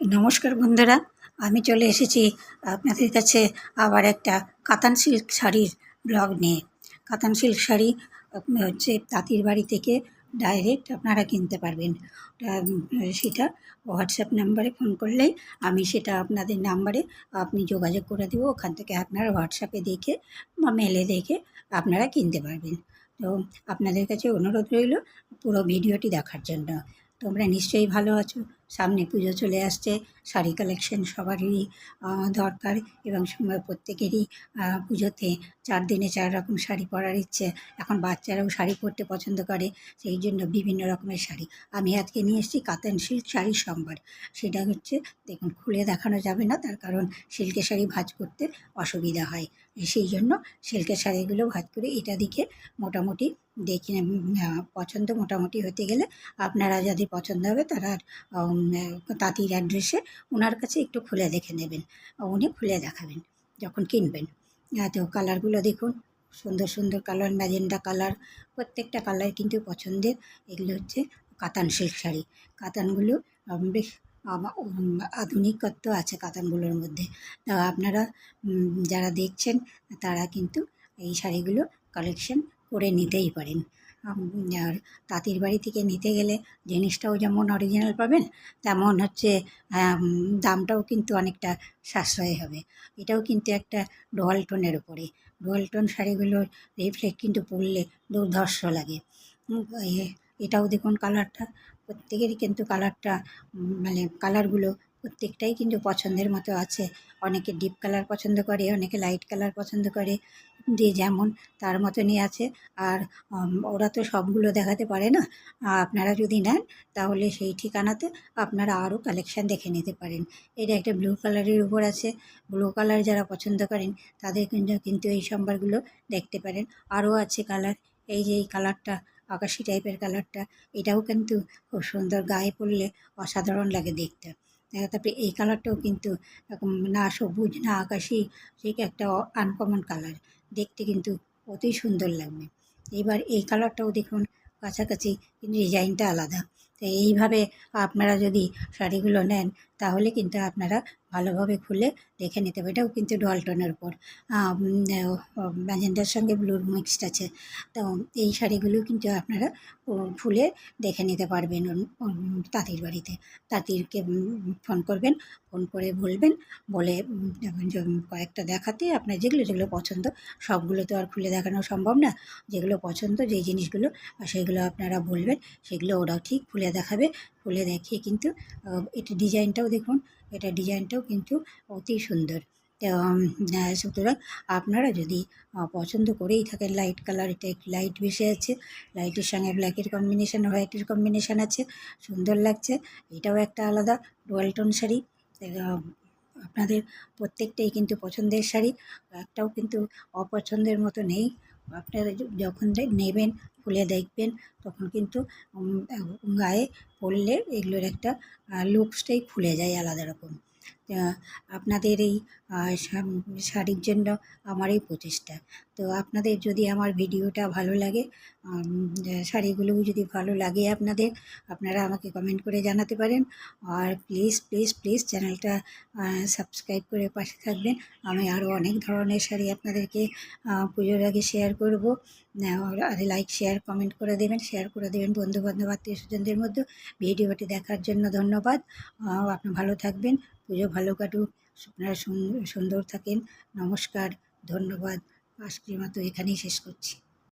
নমস্কার বন্ধুরা, আমি চলে এসেছি আপনাদের কাছে আবার একটা কাতান সিল্ক শাড়ির ব্লগ নিয়ে। কাতান সিল্ক শাড়ি হচ্ছে তাঁতির বাড়ি থেকে ডাইরেক্ট আপনারা কিনতে পারবেন। সেটা হোয়াটসঅ্যাপ নাম্বারে ফোন করলেই আমি সেটা আপনাদের নাম্বারে আপনি যোগাযোগ করে দেবো। ওখান থেকে আপনারা হোয়াটসঅ্যাপে দেখে বা মেলে দেখে আপনারা কিনতে পারবেন। তো আপনাদের কাছে অনুরোধ রইল পুরো ভিডিওটি দেখার জন্য। তোমরা নিশ্চয়ই ভালো আছো। সামনে পুজো চলে আসছে, শাড়ি কালেকশন সবারই দরকার এবং প্রত্যেকেরই পুজোতে চার দিনে চার রকম শাড়ি পরার ইচ্ছে। এখন বাচ্চারাও শাড়ি পরতে পছন্দ করে, সেই জন্য বিভিন্ন রকমের শাড়ি। আমি আজকে নিয়ে এসেছি কাতান সিল্ক শাড়ির সম্ভার। সেটা হচ্ছে, দেখুন, খুলে দেখানো যাবে না, তার কারণ সিল্কের শাড়ি ভাজ করতে অসুবিধা হয়। সেই জন্য সিল্কের শাড়িগুলো ভাজ করে এটা দিকে মোটামুটি দেখে পছন্দ মোটামুটি হতে গেলে আপনারা যাদের পছন্দ হবে তারা তাঁতির অ্যাড্রেসে ওনার কাছে একটু খুলে দেখে নেবেন। উনি খুলে দেখাবেন, যখন কিনবেন। তো কালারগুলো দেখুন, সুন্দর সুন্দর কালার ম্যাজেন্ডা কালার প্রত্যেকটা কালার কিন্তু পছন্দের। এগুলো হচ্ছে কাতান সিল্ক শাড়ি। কাতানগুলো বেশ আধুনিকত্ব আছে কাতানগুলোর মধ্যে। তা আপনারা যারা দেখছেন, তারা কিন্তু এই শাড়িগুলো কালেকশন করে নিতেই পারেন। তাঁতির বাড়ি থেকে নিতে গেলে জিনিসটাও যেমন অরিজিনাল পাবেন, তেমন হচ্ছে দামটাও কিন্তু অনেকটা সাশ্রয় হবে। এটাও কিন্তু একটা ডোয়াল টোনের উপরে ডোয়াল টোন শাড়িগুলোর রিফ্লেক্ট কিন্তু পরলে দুর্ধর্ষ লাগে। এটাও দেখুন কালারটা প্রত্যেকেরই কিন্তু কালারটা মানে কালারগুলো প্রত্যেকটাই কিন্তু পছন্দের মতো আছে। অনেকে ডিপ কালার পছন্দ করে, অনেকে লাইট কালার পছন্দ করে। যে যেমন তার মতনই আছে। আর ওরা তো সবগুলো দেখাতে পারে না। আপনারা যদি নেন, তাহলে সেই ঠিকানাতে আপনারা আরও কালেকশান দেখে নিতে পারেন। এটা একটা ব্লু কালারের উপর আছে। ব্লু কালার যারা পছন্দ করেন, তাদের কিন্তু কিন্তু এই সম্বারগুলো দেখতে পারেন। আরও আছে কালার এই যে এই কালারটা আকাশি টাইপের কালারটা এটাও কিন্তু খুব সুন্দর। গায়ে পরলে অসাধারণ লাগে দেখতে। তারপরে এই কালারটাও কিন্তু এরকম না সবুজ, না আকাশি, ঠিক একটা আনকমন কালার দেখতে কিন্তু অতি সুন্দর লাগবে। এবার এই কালারটাও দেখুন, কাছাকাছি ডিজাইনটা আলাদা। তো এইভাবে আপনারা যদি শাড়িগুলো নেন তাহলে কিন্তু আপনারা ভালোভাবে খুলে দেখে নিতে হবে। এটাও কিন্তু ডলটনের উপর। ম্যাজেন্ডার সঙ্গে ব্লুর মিক্সড আছে। তো এই শাড়িগুলো কিন্তু আপনারা খুলে দেখে নিতে পারবেন তাঁতির বাড়িতে। তাঁতিরকে ফোন করবেন, ফোন করে বলবেন, বলে কয়েকটা দেখাতে আপনার যেগুলো যেগুলো পছন্দ, সবগুলো তো আর খুলে দেখানো সম্ভব না। যেগুলো পছন্দ, যেই জিনিসগুলো, সেগুলো আপনারা বলবেন, সেগুলো ওরাও ঠিক খুলে দেখাবে। খুলে দেখিয়ে কিন্তু এটা ডিজাইনটাও দেখুন, এটা ডিজাইনটাও কিন্তু অতি সুন্দর। সুতরাং আপনারা যদি পছন্দ করেই থাকেন লাইট কালার এটা একটু লাইট বেশি আছে লাইটের সঙ্গে ব্ল্যাকের কম্বিনেশন হোয়াইটের কম্বিনেশন আছে, সুন্দর লাগছে, এটাও একটা আলাদা ডোয়াল টোন শাড়ি। আপনাদের প্রত্যেকটাই কিন্তু পছন্দের শাড়ি, একটাও কিন্তু অপছন্দের মতো নেই। আপনারা যখন নেবেন, খুলে দেখবেন, তখন কিন্তু গায়ে পরলে এগুলোর একটা লুকসটাই খুলে যায় আলাদা রকম। আপনাদের এই শাড়ির জন্য আমার এই প্রচেষ্টা। তো আপনাদের যদি আমার ভিডিওটা ভালো লাগে উম, শাড়িগুলো যদি ভালো লাগে আপনাদের আপনারা আমাকে কমেন্ট করে জানাতে পারেন। আর প্লিজ প্লিজ প্লিজ চ্যানেলটা সাবস্ক্রাইব করে পাশে থাকবেন। আমি আরও অনেক ধরনের শাড়ি আপনাদেরকে পুজোর আগে শেয়ার করব। আর লাইক শেয়ার কমেন্ট করে দেবেন। শেয়ার করে দেবেন বন্ধু বান্ধব আত্মীয় স্বজনদের মধ্যে। ভিডিওটি দেখার জন্য ধন্যবাদ। আপনি ভালো থাকবেন। পুজো ভালো কাটুক আপনারা সুন্দর থাকেন। নমস্কার ধন্যবাদ। আজকের মতো এখানেই শেষ করছি।